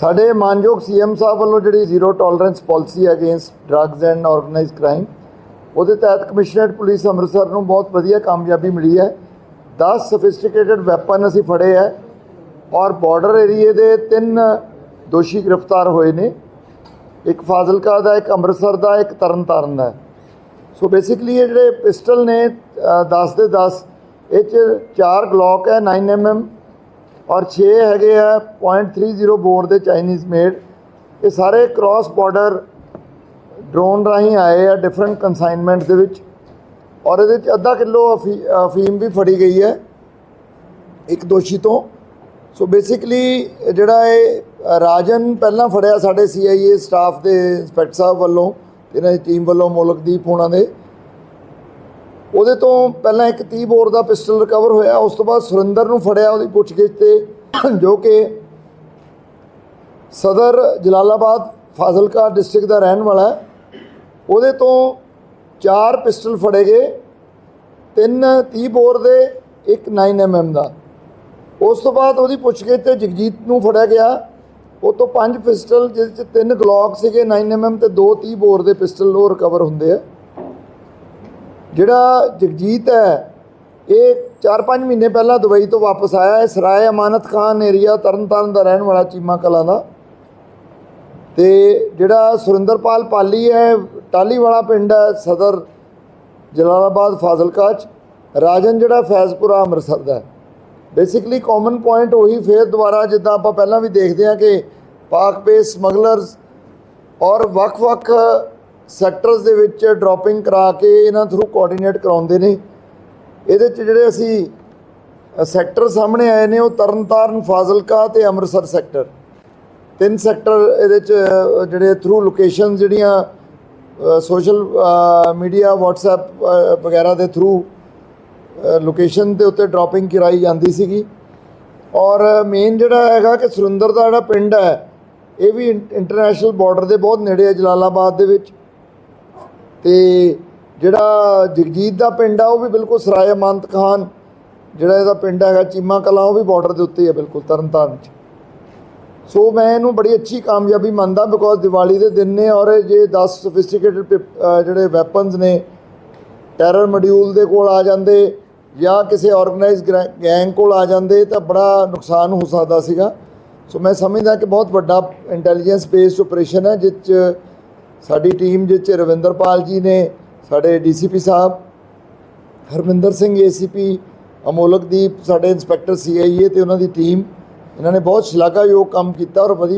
ਸਾਡੇ ਮਾਨਯੋਗ ਸੀਐਮ ਸਾਹਿਬ ਵੱਲੋਂ ਜਿਹੜੀ zero tolerance policy against drugs and organised crime ਉਹਦੇ ਤਹਿਤ ਕਮਿਸ਼ਨਰੇਟ ਪੁਲਿਸ ਅੰਮ੍ਰਿਤਸਰ ਨੂੰ ਬਹੁਤ ਵਧੀਆ ਕਾਮਯਾਬੀ ਮਿਲੀ ਹੈ। 10 ਸਫਿਸਟੀਕੇਟਡ ਵੈਪਨ ਅਸੀਂ ਫੜੇ ਹੈ ਔਰ ਬਾਰਡਰ ਏਰੀਏ ਦੇ ਤਿੰਨ ਦੋਸ਼ੀ ਗ੍ਰਿਫਤਾਰ ਹੋਏ ਨੇ। ਇੱਕ ਫਾਜ਼ਿਲਕਾ ਦਾ ਇੱਕ ਅੰਮ੍ਰਿਤਸਰ ਦਾ ਇੱਕ ਤਰਨਤਾਰਨ ਦਾ। ਸੋ ਬੇਸਿਕਲੀ ਇਹ ਜਿਹੜੇ ਪਿਸਟਲ ਨੇ ਅ, 10 ਦੇ 10 ਇਹ ਚ ਚਾਰ ਗਲੌਕ ਹੈ 9 mm ਔਰ 6 ਹੈਗੇ ਆ .30 ਬੋਰ ਦੇ ਚਾਈਨੀਜ਼ ਮੇਡ। ਇਹ ਸਾਰੇ ਕ੍ਰਾਸ ਬਾਰਡਰ ਡਰੋਨ ਰਾਹੀਂ ਆਏ ਆ ਡਿਫਰੈਂਟ ਕਨਸਾਈਨਮੈਂਟ ਦੇ ਵਿੱਚ। ਔਰ ਇਹਦੇ ਚ ਅੱਧਾ ਕਿਲੋ ਅਫੀ- ਅਫੀਮ ਵੀ ਫੜੀ ਗਈ ਹੈ, ਇੱਕ ਦੋਸ਼ੀ ਤੋਂ। ਸੋ ਬੇਸਿਕਲੀ ਜਿਹੜਾ ਇਹ ਰਾਜਨ ਪਹਿਲਾਂ ਫੜਿਆ ਸਾਡੇ ਸੀਆਈਏ ਸਟਾਫ ਦੇ ਇੰਸਪੈਕਟਰ ਸਾਹਿਬ ਵੱਲੋਂ, ਇਹਨਾਂ ਦੀ ਟੀਮ ਵੱਲੋਂ, ਮੋਲਕਦੀਪ ਹੋਣਾ ਦੇ। ਉਹਦੇ ਤੋਂ ਪਹਿਲਾਂ ਇੱਕ 30 ਬੋਰ ਦਾ ਪਿਸਟਲ ਰਿਕਵਰ ਹੋਇਆ, ਉਸ ਤੋਂ ਬਾਅਦ ਸੁਰਿੰਦਰ ਨੂੰ ਫੜਿਆ ਉਹਦੀ ਪੁੱਛਗਿੱਛ ਤੇ, ਜੋ ਕਿ ਸਦਰ ਜਲਾਲਾਬਾਦ ਫਾਜ਼ਿਲਕਾ ਡਿਸਟ੍ਰਿਕਟ ਦਾ ਰਹਿਣ ਵਾਲਾ ਹੈ। ਉਹਦੇ ਤੋਂ ਚਾਰ ਪਿਸਟਲ ਫੜੇ ਗਏ, ਤਿੰਨ 30 ਬੋਰ ਦੇ, ਇੱਕ 9 mm ਦਾ। ਉਸ ਤੋਂ ਬਾਅਦ ਉਹਦੀ ਪੁੱਛਗਿੱਛ ਤੇ ਜਗਜੀਤ ਨੂੰ ਫੜਿਆ ਗਿਆ। ਉਹ ਤੋਂ ਪੰਜ ਪਿਸਟਲ, ਜਿਹਦੇ ਚ ਤਿੰਨ ਗਲੌਕ ਸੀਗੇ 9 mm ਤੇ ਦੋ 30 ਬੋਰ ਦੇ ਪਿਸਟਲ ਉਹ ਰਿਕਵਰ ਹੁੰਦੇ ਆ। ਜਿਹੜਾ ਜਗਜੀਤ ਹੈ, ਇਹ 4-5 ਮਹੀਨੇ ਪਹਿਲਾਂ ਦੁਬਈ ਤੋਂ ਵਾਪਸ ਆਇਆ ਹੈ, ਸਰਾਏ ਅਮਾਨਤ ਖਾਨ ਏਰੀਆ ਤਰਨਤਾਰਨ ਦਾ ਰਹਿਣ ਵਾਲਾ ਚੀਮਾ ਕਲਾਂ ਦਾ। ਤੇ ਜਿਹੜਾ ਸੁਰਿੰਦਰਪਾਲ ਪਾਲੀ ਹੈ ਟਾਲੀ ਵਾਲਾ ਪਿੰਡ ਹੈ, ਸਦਰ ਜਲਾਲਾਬਾਦ ਫਾਜ਼ਿਲਕਾ ਚ। ਰਾਜਨ ਜਿਹੜਾ ਫੈਜ਼ਪੁਰਾ ਅੰਮ੍ਰਿਤਸਰ ਦਾ ਬੇਸਿਕਲੀ ਕਾਮਨ ਪੁਆਇੰਟ ਉਹੀ ਫੇਰ ਦੁਬਾਰਾ ਜਿੱਦਾਂ ਆਪਾਂ ਪਹਿਲਾਂ ਵੀ ਦੇਖਦੇ ਹਾਂ ਕਿ ਪਾਕ ਬੇਸ ਸਮਗਲਰਸ ਔਰ ਵੱਖ-ਵੱਖ ਸੈਕਟਰਸ ਦੇ ਵਿੱਚ ਡ੍ਰੌਪਿੰਗ ਕਰਾ ਕੇ ਇਹਨਾਂ ਥਰੂ ਕੋਆਰਡੀਨੇਟ ਕਰਾਉਂਦੇ ਨੇ। ਇਹਦੇ ਚ ਜਿਹੜੇ ਅਸੀਂ ਸੈਕਟਰ ਸਾਹਮਣੇ ਆਏ ਨੇ, ਉਹ ਤਰਨਤਾਰਨ, ਫਾਜ਼ਿਲਕਾ ਤੇ ਅੰਮ੍ਰਿਤਸਰ ਸੈਕਟਰ ਤਿੰਨ ਸੈਕਟਰ ਇਹਦੇ ਚ ਜਿਹੜੇ ਥਰੂ ਲੋਕੇਸ਼ਨ ਜਿਹੜੀਆਂ ਸੋਸ਼ਲ ਮੀਡੀਆ WhatsApp ਵਗੈਰਾ ਦੇ ਥਰੂ ਲੋਕੇਸ਼ਨ ਦੇ ਉੱਤੇ ਡ੍ਰੌਪਿੰਗ ਕਰਾਈ ਜਾਂਦੀ ਸੀਗੀ। ਔਰ ਮੇਨ ਜਿਹੜਾ ਹੈਗਾ ਕਿ ਸੁਰਿੰਦਰ ਦਾ ਜਿਹੜਾ ਪਿੰਡ ਹੈ, ਇਹ ਵੀ ਇੰਟਰਨੈਸ਼ਨਲ ਬਾਰਡਰ ਦੇ ਬਹੁਤ ਨੇੜੇ ਹੈ ਜਲਾਲਾਬਾਦ ਦੇ ਵਿੱਚ। ਤੇ ਜਿਹੜਾ ਜਗਜੀਤ ਦਾ ਪਿੰਡ ਆ, ਉਹ ਵੀ ਬਿਲਕੁਲ ਸਰਾਏ ਅਮੰਤ ਖਾਨ, ਜਿਹੜਾ ਇਹਦਾ ਪਿੰਡ ਹੈਗਾ ਚੀਮਾ ਕਲਾਂ, ਉਹ ਵੀ ਬਾਰਡਰ ਦੇ ਉੱਤੇ ਹੀ ਹੈ ਬਿਲਕੁਲ, ਤਰਨਤਾਰਨ 'ਚ। ਸੋ ਮੈਂ ਇਹਨੂੰ ਬੜੀ ਅੱਛੀ ਕਾਮਯਾਬੀ ਮੰਨਦਾ ਬਿਕੋਜ਼ ਦੀਵਾਲੀ ਦੇ ਦਿਨ ਨੇ ਔਰ ਜੇ 10 ਸੋਫਿਸਟੀਕੇਟਡ ਜਿਹੜੇ ਵੈਪਨਸ ਨੇ ਟੈਰਰ ਮੋਡਿਊਲ ਦੇ ਕੋਲ ਆ ਜਾਂਦੇ ਜਾਂ ਕਿਸੇ ਆਰਗੇਨਾਈਜ਼ਡ ਗੈਂਗ ਕੋਲ ਆ ਜਾਂਦੇ, ਤਾਂ ਬੜਾ ਨੁਕਸਾਨ ਹੋ ਸਕਦਾ ਸੀਗਾ। ਸੋ ਮੈਂ ਸਮਝਦਾ ਕਿ ਬਹੁਤ ਵੱਡਾ ਇੰਟੈਲੀਜੈਂਸ ਬੇਸਡ ਆਪਰੇਸ਼ਨ ਹੈ ਜਿਸ 'ਚ ਸਾਡੀ ਟੀਮ ਜਿਸ 'ਚ ਰਵਿੰਦਰਪਾਲ ਜੀ ਨੇ, ਸਾਡੇ ਡੀਸੀਪੀ ਸਾਹਿਬ, ਹਰਮਿੰਦਰ ਸਿੰਘ ਏਸੀਪੀ, ਅਮੋਲਕਦੀਪ, ਸਾਡੇ ਇੰਸਪੈਕਟਰ ਸੀਆਈਏ ਤੇ ਉਹਨਾਂ ਦੀ ਟੀਮ, ਇਹਨਾਂ ਨੇ ਬਹੁਤ ਸ਼ਲਾਘਾਯੋਗ ਕੰਮ ਕੀਤਾ ਔਰ ਵਧੀ